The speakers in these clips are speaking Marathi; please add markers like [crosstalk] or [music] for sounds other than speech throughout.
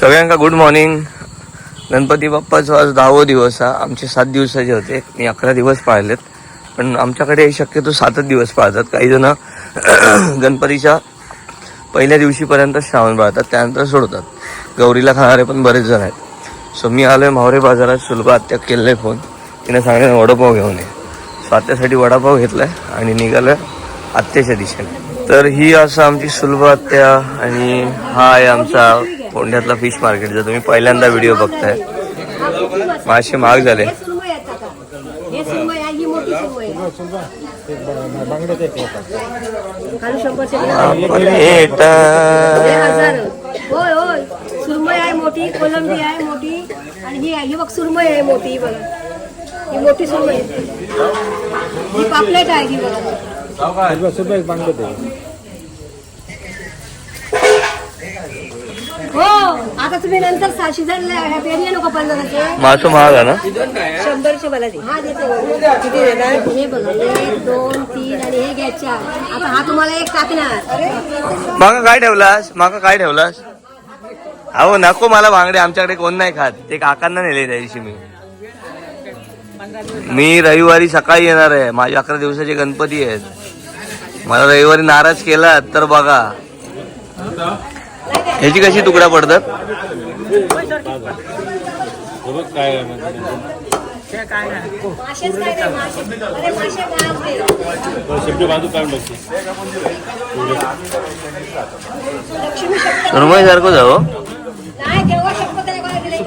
सगळ्यांका गुड मॉर्निंग गणपती बाप्पाचा आज दहावं दिवस हा. आमचे सात दिवसाचे होते. मी अकरा दिवस पाळलेत. पण आमच्याकडे शक्यतो सातच दिवस पाळतात. काही जण [clears throat] गणपतीच्या पहिल्या दिवशीपर्यंत श्रावण पाळतात. त्यानंतर सोडतात. गौरीला खाणारे पण बरेच जण आहेत. सो मी आलो आहे मावरे बाजारात. सुलभा आत्या केलेला फोन. तिने सांगितलं वडापाव घेऊन ये. सो आत्यासाठी वडापाव आहे आणि निघालं आत्याच्या दिशेने. तर ही असं आमची सुलभ आत्या आणि हा आहे आमचा कोंढ्यातला फिश मार्केट जर तुम्ही पहिल्यांदा व्हिडिओ बघताय. मासे महाग झाले. होय होय. सुरमई आहे मोठी कोलंबी आहे मोठी आणि ही आहे ही बघ सुरमई आहे मोठी ही बघा. ही मोठी सुरमई आहे. ही पापलेट आहे ही बघा. हो आता तुम्ही नंतर सा- सीझन पेरिया नको पंधराचे मासं महाग आहे ना? शंभरचे मला दे. हा देते किती देणार हे बघा एक दोन तीन आणि हे घ्यायचे आता हा तुम्हाला एक टाकणार. माका काय ठेवलास? माका काय ठेवलास? अहो नको मला बांगडे आमच्याकडे कोण नाही खात. ते काकांना नेले त्या दिवशी मी. मी रविवारी सकाळी येणार आहे. माझे अकरा दिवसाचे गणपती आहेत. मला रविवारी नाराज केला तर बघा. ह्याची कशी तुकडा पडतात? मासेच सारखं जाऊ नाही तेव्हा नाही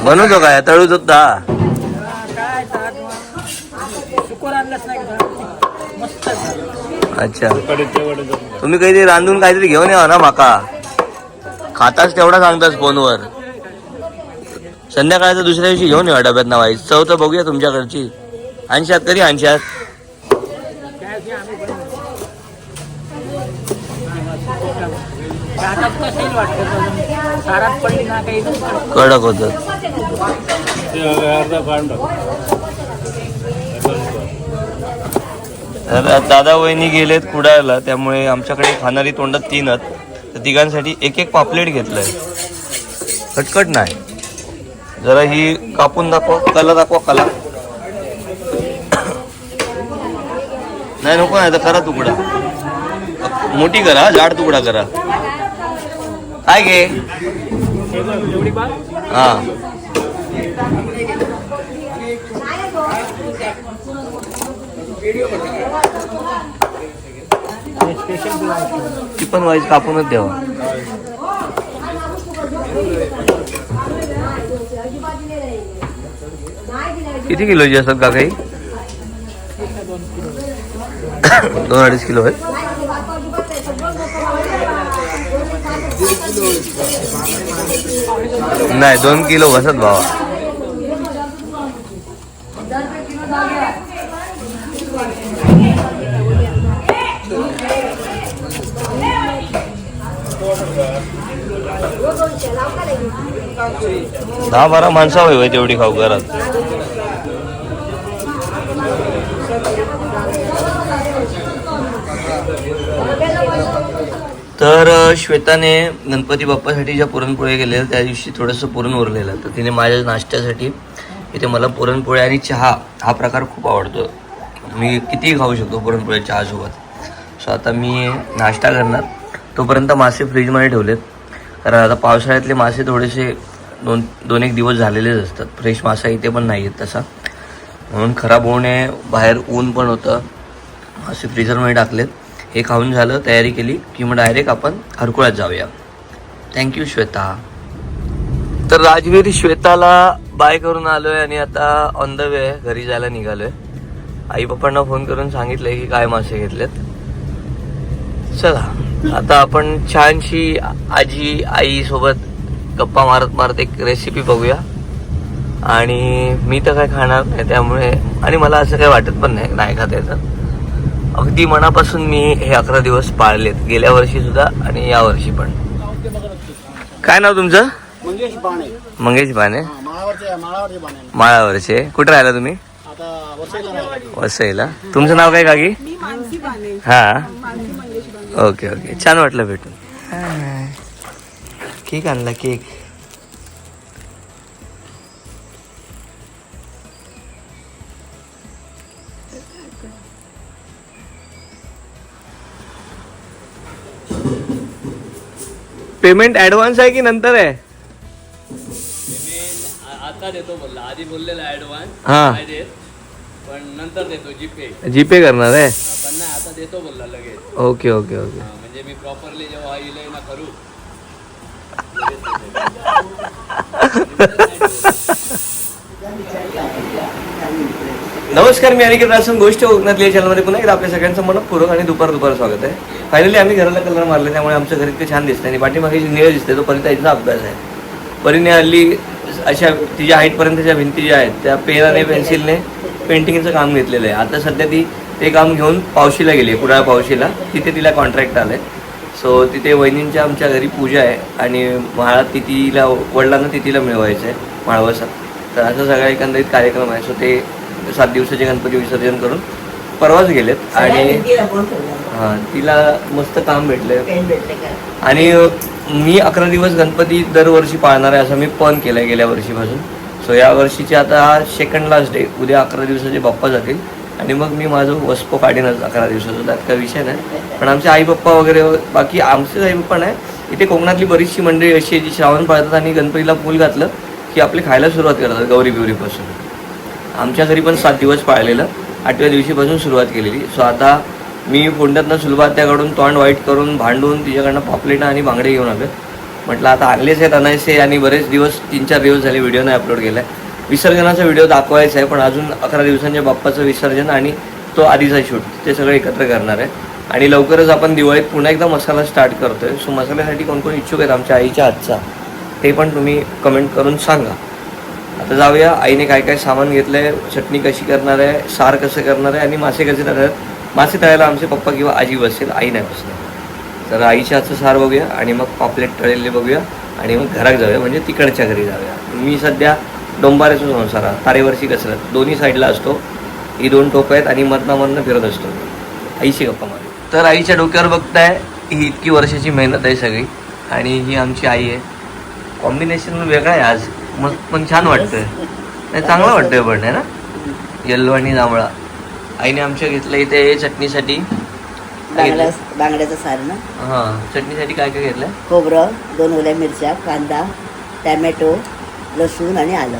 बनवतो काय तळूच दा अच्छा. तुम्ही काहीतरी रांधून काहीतरी घेऊन या ना माका. खाताच तेवढा सांगतास फोनवर. संध्याकाळचं दुसऱ्या दिवशी घेऊन या डब्यात ना चव तर बघूया तुमच्याकडची. आणशात कधी आणशात कडक होत. दादा वहिनी गेलेत कुडाळला त्यामुळे आमच्याकडे खाणारी तोंडात तीन आहेत. तर तिघांसाठी एक एक पापलेट घेतलंय. कटकट नाही. जरा ही कापून दाखवा कला दाखवा कला. नाही नको नाही तर करा तुकडा. मोठी करा जाड तुकडा करा. काय घे हा. ती पण वाईज कापूनच द्यावा. किती किलोची असतात का काही दोन अडीच किलो आहे नाही दोन किलो बसत भावा. दहा बारा माणसं हवी तेवढी खाऊ घरात. तर श्वेताने गणपती बाप्पासाठी ज्या पुरणपोळ्या केलेल्या त्या दिवशी थोडंसं पुरण उरलेलं. तर तिने माझ्या नाश्त्यासाठी इथे मला पुरणपोळ्या आणि चहा हा प्रकार खूप आवडतो. मी कितीही खाऊ शकतो पुरणपोळ्या चहासोबत सो आता मी नाश्ता करणार. तोपर्यंत मासे फ्रीजमध्ये ठेवलेत. कारण आता पावसाळ्यातले मासे थोडेसे दोन दोन एक दिवस झालेलेच असतात. फ्रेश मासा इथे पण नाही आहेत तसा. म्हणून खराब होऊ नये बाहेर ऊन पण होतं. मासे फ्रीजरमध्ये टाकलेत. हे खाऊन झालं तयारी केली की मग डायरेक्ट आपण हरकुळ्यात जाऊया. Thank you Shweta. तर राजवीर श्वेताला बाय करून आलोय आणि आता ऑन द वे घरी जायला निघालोय. आई पप्पांना फोन करून सांगितलंय की काय मासे घेतलेत. चला आता आपण छानशी आजी आई सोबत गप्पा मारत मारत एक रेसिपी बघूया. आणि मी तर काय खाणार नाही त्यामुळे आणि मला असं काही वाटत पण नाही नाही खाता येतं अगदी मनापासून मी हे अकरा दिवस पाळलेत गेल्या वर्षी सुद्धा आणि या वर्षी पण. काय नाव तुमचं? मंगेश बाणे. मंगेश बाने हा, माळावरचे माळावरचे बाणे माळावरचे. कुठे राहिला तुम्ही? आता वसईला तुमचं नाव काय काकी? हा. Okay okay. छान वाटलं भेटून. केक आणला केक? पेमेंट ऍडव्हान्स आहे की नंतर आहे? आता देतो बोलला. आधी बोललेला ऍडव्हान्स हा. नाही देत. पण नंतर देतो जीपे जीपे करणार आहे? पण नाही आता देतो बोलला लगेच. ओके ओके ओके हा, म्हणजे मी प्रॉपरली जेव्हा येईल ना करू नमस्कार मी अनिकेत रासन गोष्ट कोकणातली या चॅनलमध्ये पुन्हा एकदा आपल्या सगळ्यांचं मनपूर्वक आणि दुपार दुपार स्वागत आहे. फायनली आम्ही घराला कलर मारले त्यामुळे आमचं घर इतकं छान दिसतं आणि पाठीमागे जी निळ दिसते तो परिताईचा अभ्यास आहे. परीने हल्ली अशा तिच्या हाईटपर्यंतच्या भिंती ज्या आहेत त्या पेनाने पेन्सिलने पेंटिंगचं काम घेतलेलं आहे. आता सध्या ती ते काम घेऊन पावशीला गेली कुडाळ पावशीला. तिथे तिला कॉन्ट्रॅक्ट आलं आहे सो तिथे वहिनींच्या आमच्या घरी पूजा आहे आणि म्हाळा तिथीला वडिलांना तिथीला मिळवायचं आहे माळवसात तर असं सगळा एकंदरीत कार्यक्रम आहे. सो ते सात दिवसाचे गणपती विसर्जन करून परवाच गेलेत आणि हां तिला मस्त काम भेटलंय. आणि मी अकरा दिवस गणपती दरवर्षी पाळणार आहे असं मी पण केलं आहे गेल्या वर्षीपासून. सो या वर्षीचे आता सेकंड लास्ट डे उद्या अकरा दिवसाचे बाप्पा जातील. आणि मग मी माझं वस्पो काढीनच अकरा दिवसाचं. त्यात काही विषय नाही. पण आमचे आई पप्पा वगैरे बाकी आमचेच आई पप्पा नाही. इथे कोकणातली बरीचशी मंडळी अशी आहे जी श्रावण पाळतात आणि गणपतीला फूल घातलं की आपले खायला सुरुवात करतात गौरी बिवरीपासून. आमच्या घरी पण सात दिवस पाळलेलं. आठव्या दिवशीपासून सुरुवात केलेली. सो आता मी फोंड्यातनं सुलभात्याकडून तोंड वाईट करून भांडून तिच्याकडनं पापलेटं आणि बांगडे घेऊन आले म्हटलं आता आणलेच आहेत अनायसे आणि बरेच दिवस तीन चार दिवस झाले व्हिडिओ नाही अपलोड केला आहे विसर्जनाचा व्हिडिओ दाखवायचा आहे पण अजून अकरा दिवसांच्या बाप्पाचं विसर्जन आणि तो आधीचा शूट ते सगळं एकत्र करणार आहे. आणि लवकरच आपण दिवाळीत पुन्हा एकदा मसाला स्टार्ट करतोय. सो मसाल्यासाठी कोण कोण इच्छुक आहेत? आमच्या आईच्या हातचा ते पण तुम्ही कमेंट करून सांगा. आता जाऊया. आईने काय काय सामान घेतलं आहे चटणी कशी करणार आहे? सार कसं करणार आहे? आणि मासे कसे तळणार मासे तळायला आमचे पप्पा किंवा आजी बसेल आई नाही बसणार. तर आईच्या हातचं सार बघूया आणि मग पापलेट तळलेले बघूया. आणि मग घरात जाऊया. म्हणजे तिकडच्या घरी जाऊया. मी सध्या डोंबाऱ्याचा संसार आहे तारेवरची कसरत. दोन्ही साईडला असतो. ही दोन टोकं आहेत आणि मधनामधनं फिरत असतो. आईशी गप्पा मार. तर आईच्या डोक्यावर बघताय ही इतकी वर्षाची मेहनत आहे सगळी. आणि ही आमची आई आहे. कॉम्बिनेशन वेगळं आहे आज. मग पण छान वाटतंय. नाही चांगलं वाटतंय पण आहे ना? येल्लो आणि जांभळा. आईने आमच्या घेतलं इथे चटणीसाठी? बांगड्याचं सार ना? हां चटणीसाठी काय काय घेतलं खोबरं दोन ओल्या मिरच्या कांदा टॅमॅटो लसूण आणि आलं.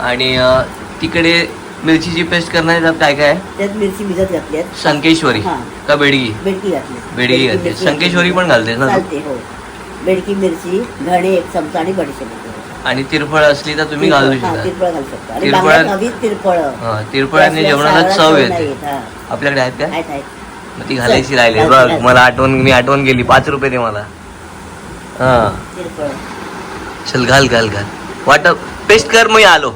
आणि अं, तिकडे मिरचीची पेस्ट करणार काय काय आहे? त्यात मिरची भिजत घातली आहेत संकेश्वरी. हां. का बेडगी? बेडकी घातली बेडगी घातली मिरची संकेश्वरी पण घालतेस ना तू? चालते हो. बेडकी मिरची धणे एक चमचा आणि बडीशेप. आणि तिरफळ असली तर तुम्ही घालू शकता. तिरफळ घालू शकतो. आणि तिरफळ- बांगड्यात हवी तिरफळ. हां तिरफळाने जेवणाला चव येते. आपल्याकडे आहेत का आहेत आहेत. मग ती घालायची राहिली. घाल- बघ घाल. मला आठवण मी आठवण केली. पाच रुपये दे मला. हा. तिरफळ. चल घाल घाल घाल. वाट पेस्ट कर मी आलो.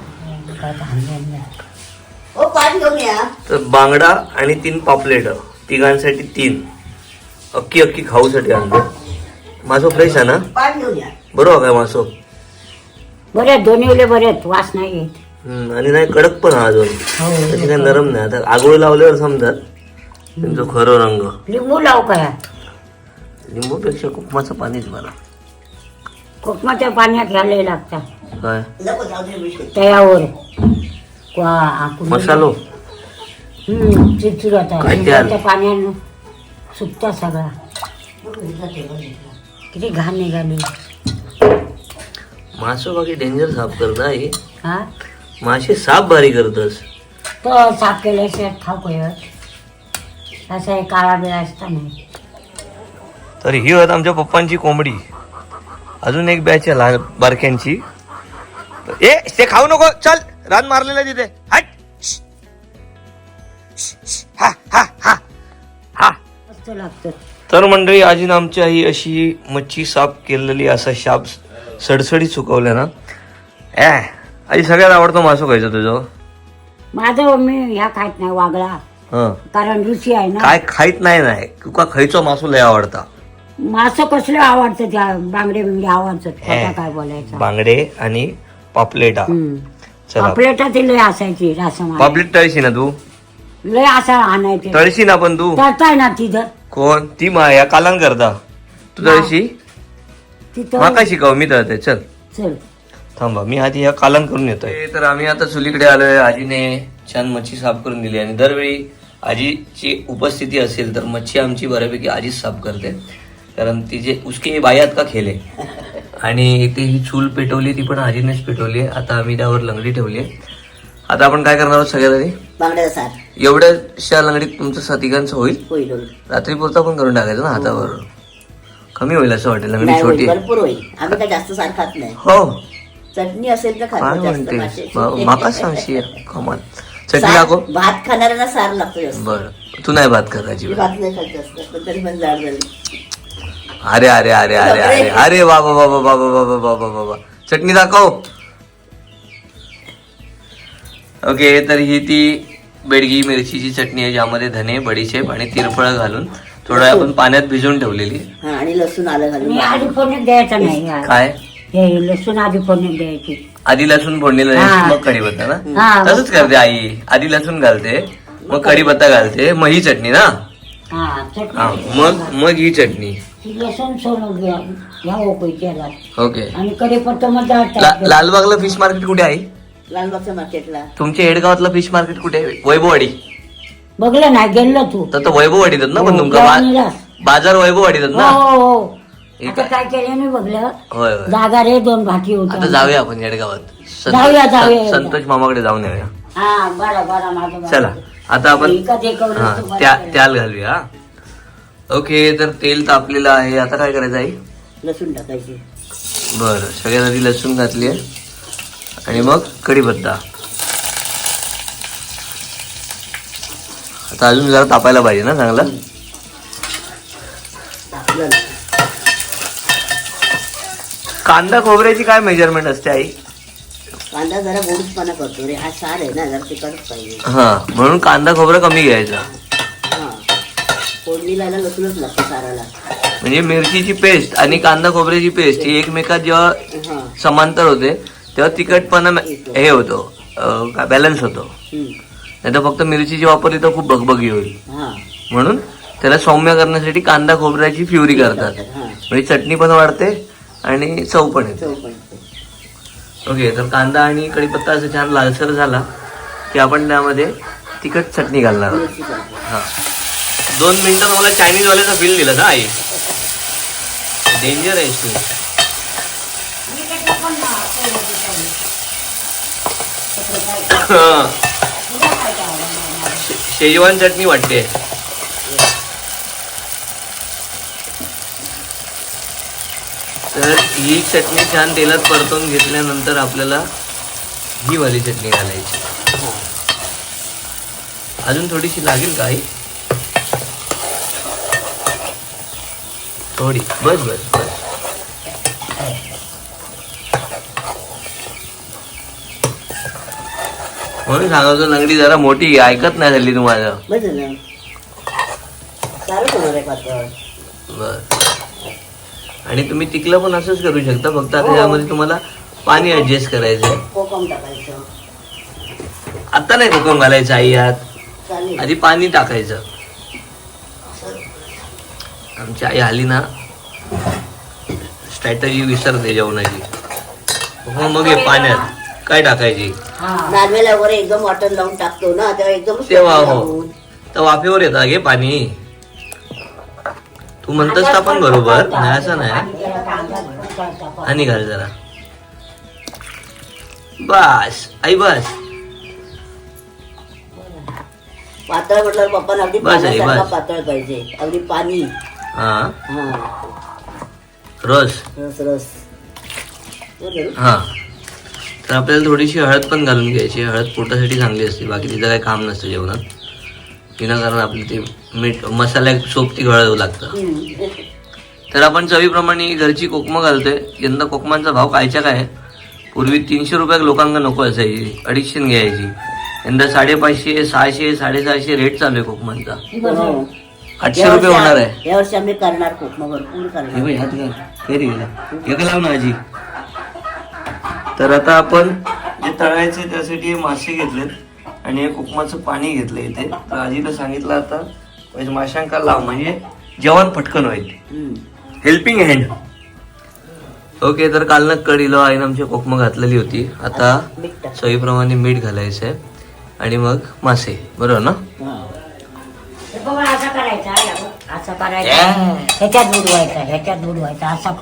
हो पाच घेऊन या. तर बांगडा आणि तीन पापलेट. तिघांसाठी तीन. अक्की अक्की खाऊसाठी आणतो. मासो फ्रेश आहे ना? पाच घेऊन या. बरोबर काय मासो? बरे दोन्ही ओले बरे आहेत वास नाही येत. हम्म, आणि नाही कडक पण हा अजून तशी काय नरम नाही. आता आगोळ लावल्यावर समजत. त्यांचं खरं रंग. लिंबू लाव काय लिंबूपेक्षा कुकमाचं पाणीच मला कोकमाच्या पाण्यात घ्यायला लागतात काय? नको जाऊ दे. तयावर मसालो चिरचिर होता काय ते लिंबाच्या पाण्यानं सुकता सगळा. किती घाण निघाली. मासो बाकी डेंजर साफ करता हे हा? मासे साफ भारी करतस. तो साफ केल्याशिवाय खाऊ कळत असं आहे काळा बिळा असता नाही. तर ही होत आमच्या पप्पांची कोंबडी. अजून एक बॅच आहे लहान बारक्यांची. ए ते खाऊ नको. चल रान मारलेलं तिथे. हट. हा हा हा. हा. मस्त लागतं तर मंडळी आजीनं आमच्या ही अशी मच्छी साफ केलेली असा शाप सडसडी सुकवल्या ना. ए आजी सगळ्यात आवडतो मासो खायचा तुझं माझं मी ह्या खात नाही वागळा. हं. कारण रुची आहे ना. काय खाईत नाही नाही. तुका खायचो मासो लय आवडता. मासं कसले आवडतं त्या बांगडे बिंगडे आवडतात खोटा काय बोलायचं? बांगडे आणि पापलेटा. चला. पापलेटा ती लय असायची रासम पापलेट तळशी ना तू? लय असा आणायचे. तळशी ना पण तू? तळताय ना तिथं. कोण? ती मा या कालान करता. तू तळशी? तिथं माका शिकव? मी तळते. चल. चल. थांबा मी आधी ह्या कालन करून येतोय. तर आम्ही आता चुलीकडे आलोय. आजीने छान मच्छी साफ करून दिली आणि दरवेळी आजीची उपस्थिती असेल तर मच्छी आमची बऱ्यापैकी आजीच साफ करते. कारण तिचे उसके बायात का खेले? आणि इथे ही चूल पेटवली ती पण आजीनेच पेटवली आहे. आता आम्ही त्यावर लंगडी ठेवली आहे. आता आपण काय करणार आहोत सगळ्यात आधी बांगड्याचा सार. एवढ्याशा लंगडीत तुमचं सातिकांचं होईल? होईल होईल. रात्री पुरता पण करून टाकायचं ना हातावर? कमी होईल असं वाटेल लंगडी नाही छोटी होईल आहे. भरपूर होईल. आम्ही काय जास्त सार खात नाही. हो. चटणी असेल तर काय खातो जास्त म्हणते माशाची. माका सांगशी [laughs] कमाल. चटणी सार- दाखव. भात खाणाऱ्यांना सार लागतो जास्त. बर. तू नाही भात करायची मी भात नाही खात जास्त पण तरी पण जाड झाली. अरे अरे अरे अरे अरे अरे बाबा बाबा बाबा बाबा बाबा बाबा चटणी दाखव. ओके तर ही ती बेडगी मिरचीची चटणी आहे ज्यामध्ये धने बडीशेप आणि तिरफळ घालून थोडं आपण पाण्यात भिजवून ठेवलेली. हा आणि लसूण आलं घालून. मी आधी फोडणीत द्यायचा नाही यार. काय? हे लसूण आधी फोडणीत द्यायची. आधी लसूण फोडणीला हा. द्यायची, मग कढीपत्ता ना? हा तसंच करते आई. आधी लसूण घालते मग कढीपत्ता घालते मग ही चटणी ना? हा हा चटणी मग मग ही चटणी. ती लसूण घ्या ओके. आणि कढीपत्ता मग डाळ ला-. लालबागला फिश मार्केट कुठे आहे? लालबागच्या मार्केटला तुमच्या हेडगावातलं फिश मार्केट कुठे आहे? वैभववाडी. बघलं नाही गेलो तू. तर तो ना पण हो, तुमका बा- गेला. बाजार वैभववाडीतात हो ना? हो हो हे. आता काय? काय केलं मी बघलं? होय होय. जागा रे दोन भाटी आता होत्या जाऊया आपण येडगावात जाऊया, जाऊया. संत- संतोष मामाकडे जाऊन येऊया. हा बरं बरं माझं बरं. चला आता आपण हा त्या. त्याल घालूया. हा. ओके तर तेल तापलेलं आहे. आता काय करायचं आहे लसूण टाकायची. बरं सगळ्यात आधी लसूण घातली आहे. आणि मग कढीपत्ता. आता अजून जरा तापायला पाहिजे ना चांगला? टाकलं कांदा खोबऱ्याची काय मेजरमेंट असते आई? कांदा जरा करतो रे. हा सार आहे ना जरा तिखटच पाहिजे. हा म्हणून कांदा खोबरं कमी घ्यायचा. हा. फोडणीला ना लसूणच लागतो साराला. म्हणजे मिरचीची पेस्ट आणि कांदा खोबऱ्याची पेस्ट ही एकमेकात जेव्हा हा. समांतर होते तेव्हा तिखटपणा हे होतो बॅलन्स होतो. हम्म. नाही तर फक्त मिरचीची वापरली तर खूप भगभगी होईल. हा. म्हणून त्याला सौम्य करण्यासाठी कांदा खोबऱ्याची फ्युरी करतात हा. म्हणजे चटणी पण वाढते आणि चव पण येते. चव पण ओके तर कांदा आणि कढीपत्ता असं छान लालसर झाला की आपण त्यामध्ये तिखट चटणी घालणार आहोत. हा. दोन मिनटं मला चायनीजवाल्याचा बिल दिलं ना आई. डेंजर आहे तू. शेजवान चटणी वाटते. तर ही चटणी छान तेलात परतून घेतल्यानंतर आपल्याला ही वाली चटणी घालायची. अजून थोडीशी लागेल का आई? थोडी. बस बस बस. म्हणून सांगायचो लंगडी जरा मोठी ऐकत नाही झाली तुम्हाला. बर आणि तुम्ही तिकलं पण असंच करू शकता. फक्त आता यामध्ये तुम्हाला पाणी ऍडजस्ट करायचं कोकम टाकायचं. आता नाही कोकम घालायचं आई यात चालेल. आधी पाणी टाकायचं. आमची आई आली ना. स्ट्रॅटजी विसरते जेवणाची. हो मग हे पाण्यात. काय टाकायची? हा. वगैरे एकदम वॉटर लावून टाकतो ना तेव्हा एकदम तेव्हा हो. तर वाफेवर येतं घे पाणी. तू म्हणतस का पण बरोबर? नाही असं नाही आणि घाल जरा. बस आई बस. पातळ म्हटलं पप्पा अगदी बस. पातळ पाहिजे. अगदी पाणी. हा. हा. रस. रस रस. हा. तर आपल्याला थोडीशी हळद पण घालून घ्यायची. हळद पोटासाठी चांगली असते. बाकी तिचं काही काम नसतं जेवणात. विनाकारण आपली ते मीठ मसाल्या सोबती घालावं लागतं. तर आपण चवीप्रमाणे घरची कोकमं घालतोय. यंदा कोकमांचा भाव कायच्या काय? पूर्वी तीनशे रुपयाक लोकांना नको असायची. अडीचशे घ्यायची. यंदा साडेपाचशे सहाशे साडेसहाशे रेट चालू आहे कोकमांचा. आठशे रुपये होणार आहे. या वर्षी आम्ही करणार कोकमा भरपूर करणार. एक लाव ना आजी. तर आता आपण जे तळायचे त्यासाठी मासे घेतलेत. आणि हे कोकमाचं पाणी घेतलं इथे. तर आजीला सांगितलं आता म्हणजे माशांका लाव म्हणजे जेवण पटकन होईल. हेल्पिंग हँड ओके तर काल ना कढीला आईनं आमच्या कोकम घातलेली होती. आता. चवीप्रमाणे मीठ घालायचं आहे आणि मग मासे बरोबर ना? हे.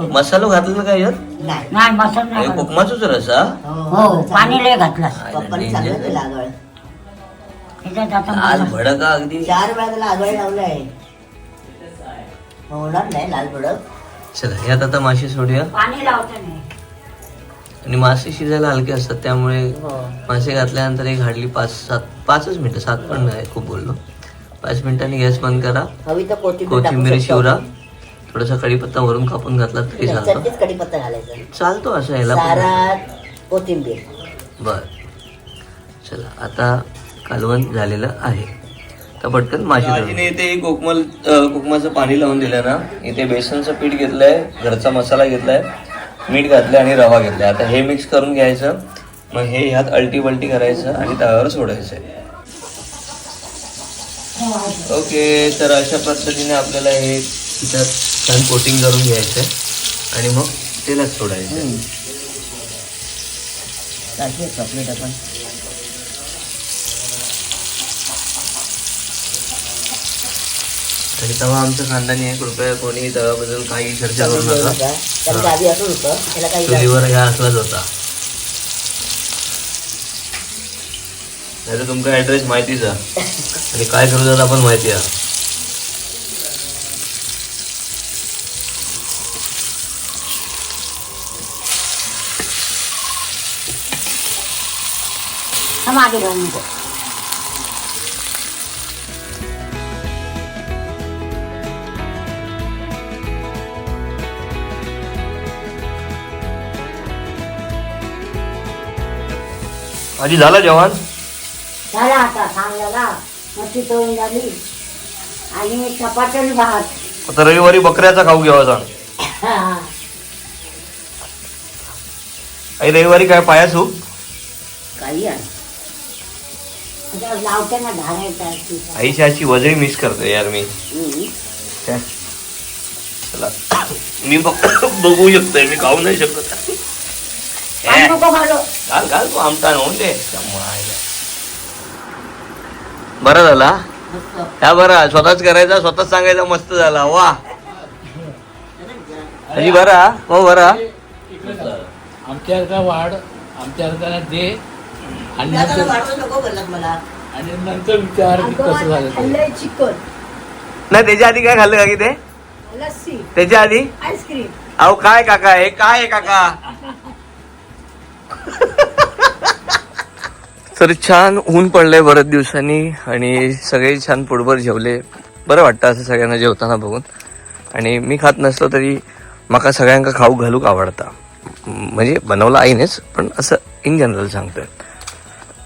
मसालो घातला ना काय यात नाही नाही मसाला हे. कोकमाचंच रसा हो पाणी लय घातलं. पप्पाने सांगितलं ते लागवड ह्याच्यात आता लाल मसाला- भडका अगदी. चार वेळा त्याला लागवड लावलंय होणार नाही लाल भडक. चला यात आता मासे सोडूया. पाणी लावतं नाही आणि मासे शिजायला हलके असतात त्यामुळे हो. मासे घातल्यानंतर एक हार्डली पाच सात पाचच मिनिटं सात पण नाही खूप बोललो. पाच मिनिटांनी गॅस बंद करा. हवी तर कोथिंबीर टाकू कोथिंबीर शकतो. शिवरा. थोडासा कढीपत्ता वरून कापून घातला तरी नाही, चालतो. चटणीत कढीपत्ता घालायचा. चालतो असं याला पण. सारात कोथिंबीर. बर. चला आता कालवण झालेलं आहे. तर पटकन माशी इथे कोकमल कोकमाचं पाणी लावून दिलं ना इथे बेसनचं पीठ घेतलंय घरचा मसाला घेतलाय मीठ घातलंय आणि रवा घेतलाय. आता हे मिक्स करून घ्यायचं मग हे ह्यात अल्टी बल्टी करायचं आणि तव्यावर सोडायचं. ओके तर अशा पद्धतीने आपल्याला हे पिठात छान कोटिंग करून घ्यायचं आणि मग तेलात सोडायचं. टाकी चॉकलेट आपण. आणि तेव्हा आमचं खानदानी आहे कृपया कोणी तव्याबद्दल काही चर्चा करू नका. त्याला आधी असं होतं त्याला काही चुलीवर ह्या असलाच होता. नाही तर तुमचा ऍड्रेस माहितीच आहे. आणि काय करू जात आपण माहिती आहे. मागे घेऊन आधी झाला जेवण? झाला आता सांगायला मच्छी तळून झाली. आणि चपाती आणि भात. आता रविवारी बकऱ्याचा खाऊ घ्यावा सांग हा. आई रविवारी काय पाया सूप काही आहे. आता लावते ना धारायचा आईची अशी वजळी मिस करतोय यार मी. काय? चला. [coughs] मी बघ [coughs] बघू शकतोय मी खाऊ नाही शकत. घालू घाल घाल तू आमटा नव्हून दे. बरं झाला. ह्या बरा स्वतःच करायचा स्वतःच सांगायचा मस्त झाला वा अजी बरा हो बरा आमच्या वाढ आमच्या दे आणि नंतर आणि विचार की कसं झालं नाही त्याच्या आधी काय खाल्लं का की ते लस्सी त्याच्या आधी आईस्क्रीम अहो काय काका हे काय आहे काका तर छान ऊन पडलंय बऱ्याच दिवसांनी आणि सगळे छान पोटभर जेवले. बरं वाटतं असं सगळ्यांना जेवताना बघून. आणि मी खात नसलो तरी माका सगळ्यांका खाऊ घालूक आवडता. म्हणजे बनवलं आईनेच पण असं इन जनरल सांगतोय.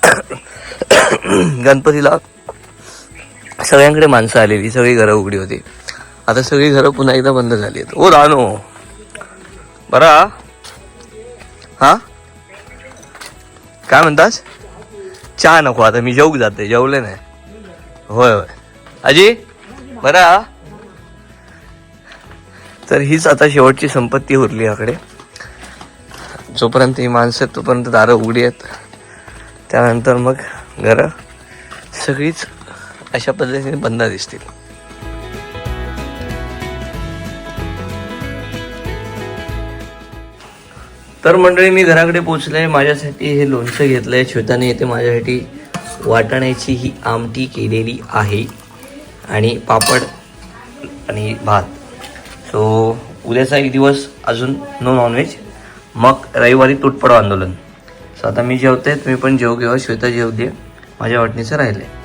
[coughs] गणपतीला सगळ्यांकडे माणसं आलेली सगळी घरं उघडी होती. आता सगळी घरं पुन्हा एकदा बंद झाली आहेत. ओ रानो! बरा? हा? काय म्हणतास? चहा नको आता मी जेवू जाते जेवले नाही होय होय अजी बरा तर हीच आता शेवटची संपत्ती उरली याकडे जोपर्यंत ही माणसं आहेत तोपर्यंत दारं उघडी आहेत त्यानंतर मग घरं सगळीच अशा पद्धतीने बंद दिसतील तर मंडळी मी घराकडे पोचले माझ्यासाठी हे लोणचं घेतलंय. श्वेताने येते माझ्यासाठी वाटाण्याची ही आमटी केलेली आहे. आणि पापड आणि भात. सो उद्याचा एक दिवस अजून नो नॉनव्हेज मग रविवारी तुटपडो आंदोलन. सो आता मी जेवते तुम्ही पण जेव घेऊ श्वेता जेवते माझ्या वाटणीचं राहिले